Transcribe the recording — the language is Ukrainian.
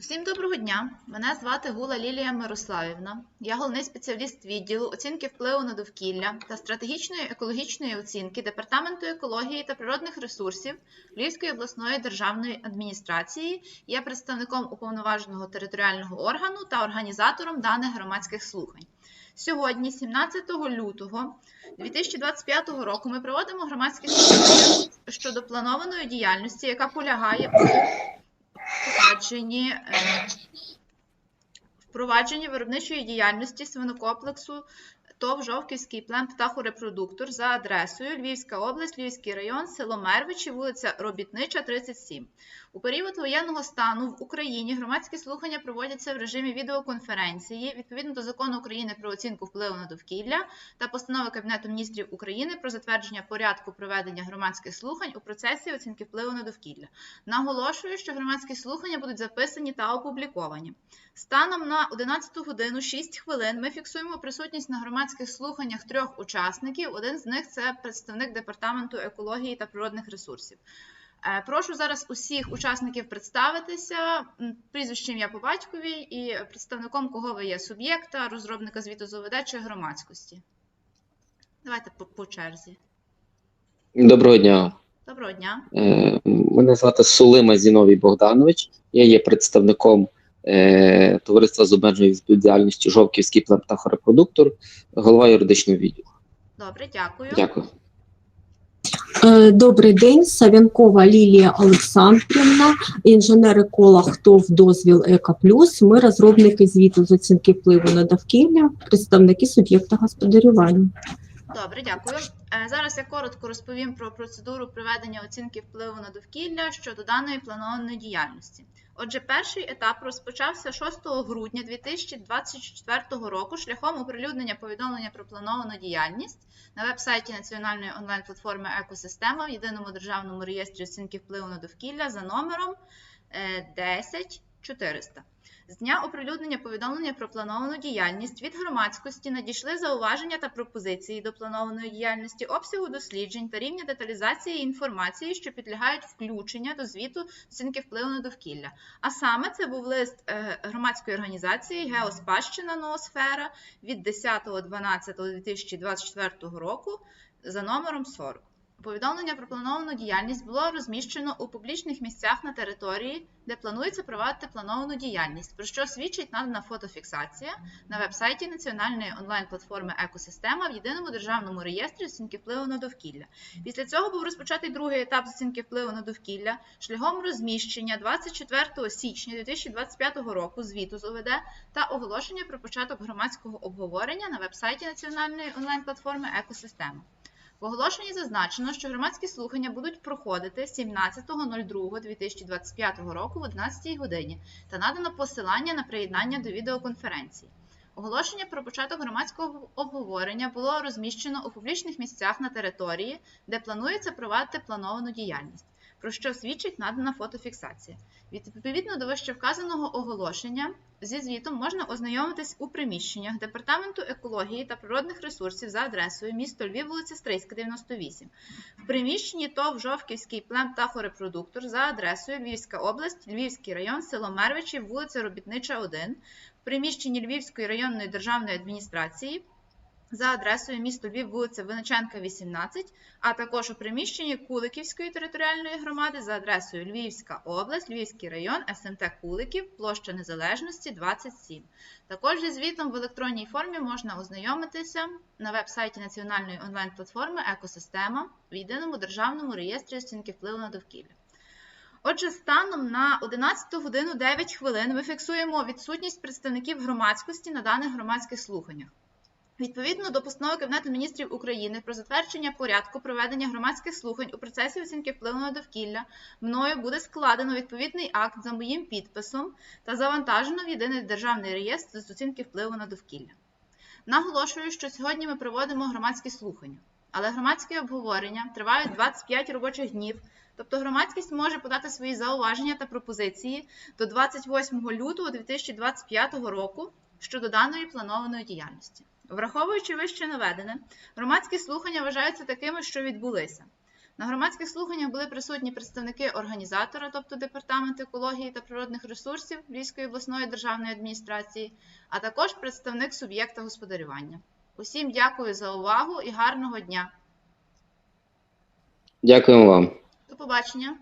Усім доброго дня! Мене звати Гула Лілія Мирославівна. Я головний спеціаліст відділу оцінки впливу на довкілля та стратегічної екологічної оцінки Департаменту екології та природних ресурсів Львівської обласної державної адміністрації. Є представником уповноваженого територіального органу та організатором даних громадських слухань. Сьогодні, 17 лютого 2025 року, ми проводимо громадські слухання щодо планованої діяльності, яка полягає впровадженні, е, впровадженні виробничої діяльності свинокомплексу ТОВ Жовківський плен птахорепродуктор за адресою Львівська область, Львівський район, село Мервичі, вулиця Робітнича, 37. У період воєнного стану в Україні громадські слухання проводяться в режимі відеоконференції відповідно до закону України про оцінку впливу на довкілля та постанови Кабінету міністрів України про затвердження порядку проведення громадських слухань у процесі оцінки впливу на довкілля. Наголошую, що громадські слухання будуть записані та опубліковані. Станом на 11 годину 6 хвилин ми фіксуємо присутність на громадських слуханнях трьох учасників. Один з них це представник департаменту екології та природних ресурсів. Е, Прошу зараз усіх учасників представитися м, прізвище ім'я по батькові і представником кого ви є суб'єкта, розробника звіту з чи громадськості. Давайте по, по черзі. Доброго дня. Доброго дня. Е, Мене звати Сулима Зіновій Богданович. Я є представником е, товариства з обмеженою відповідальністю Жовківський племптахорепродуктор, голова юридичного відділу. Добре, дякую. Дякую. Е, Добрий день, Савянкова Лілія Олександрівна, інженер-еколог ТОВ дозвіл ЕКО Плюс. Ми розробники звіту з оцінки впливу на довкілля, представники суб'єкта господарювання. Добре, дякую. Е, зараз я коротко розповім про процедуру проведення оцінки впливу на довкілля щодо даної планованої діяльності. Отже, перший етап розпочався 6 грудня 2024 року шляхом оприлюднення повідомлення про плановану діяльність на вебсайті Національної онлайн-платформи Екосистема в єдиному державному реєстрі оцінки впливу на довкілля за номером е, 10 400. З дня оприлюднення повідомлення про плановану діяльність від громадськості надійшли зауваження та пропозиції до планованої діяльності обсягу досліджень та рівня деталізації інформації, що підлягають включення до звіту оцінки впливу на довкілля. А саме це був лист е, громадської організації Геоспадщина Ноосфера від 10.12.2024 року за номером 40. Повідомлення про плановану діяльність було розміщено у публічних місцях на території, де планується провадити плановану діяльність, про що свідчить надана фотофіксація на веб-сайті національної онлайн-платформи Екосистема в єдиному державному реєстрі оцінки впливу на довкілля. Після цього був розпочатий другий етап оцінки впливу на довкілля шляхом розміщення 24 січня 2025 року звіту з ОВД та оголошення про початок громадського обговорення на веб-сайті національної онлайн-платформи Екосистема. Оголошенні зазначено, що громадські слухання будуть проходити 17.02.2025 року в 11 годині та надано посилання на приєднання до відеоконференції. Оголошення про початок громадського обговорення було розміщено у публічних місцях на території, де планується провадити плановану діяльність, про що свідчить надана фотофіксація. Відповідно до вищевказаного оголошення, зі звітом можна ознайомитись у приміщеннях Департаменту екології та природних ресурсів за адресою місто Львів, вулиця Стрийська, 98. В приміщенні ТОВ Жовківський плем птахорепродуктор за адресою Львівська область, Львівський район, село Мервичі, вулиця Робітнича, 1. В приміщенні Львівської районної державної адміністрації за адресою місто Львів, вулиця Виниченка, 18, а також у приміщенні Куликівської територіальної громади за адресою Львівська область, Львівський район, СМТ Куликів, площа Незалежності, 27. Також зі звітом в електронній формі можна ознайомитися на веб-сайті національної онлайн-платформи Екосистема в єдиному державному реєстрі оцінки впливу на довкілля. Отже, станом на 11 годину 9 хвилин ми фіксуємо відсутність представників громадськості на даних громадських слуханнях. Відповідно до постанови Кабінету міністрів України про затвердження порядку проведення громадських слухань у процесі оцінки впливу на довкілля, мною буде складено відповідний акт за моїм підписом та завантажено в єдиний державний реєстр з оцінки впливу на довкілля. Наголошую, що сьогодні ми проводимо громадські слухання, але громадські обговорення тривають 25 робочих днів. Тобто громадськість може подати свої зауваження та пропозиції до 28 лютого 2025 року щодо даної планованої діяльності. Враховуючи вище наведене, громадські слухання вважаються такими, що відбулися. На громадських слуханнях були присутні представники організатора, тобто Департамент екології та природних ресурсів Львівської обласної державної адміністрації, а також представник суб'єкта господарювання. Усім дякую за увагу і гарного дня. Дякуємо вам. До побачення.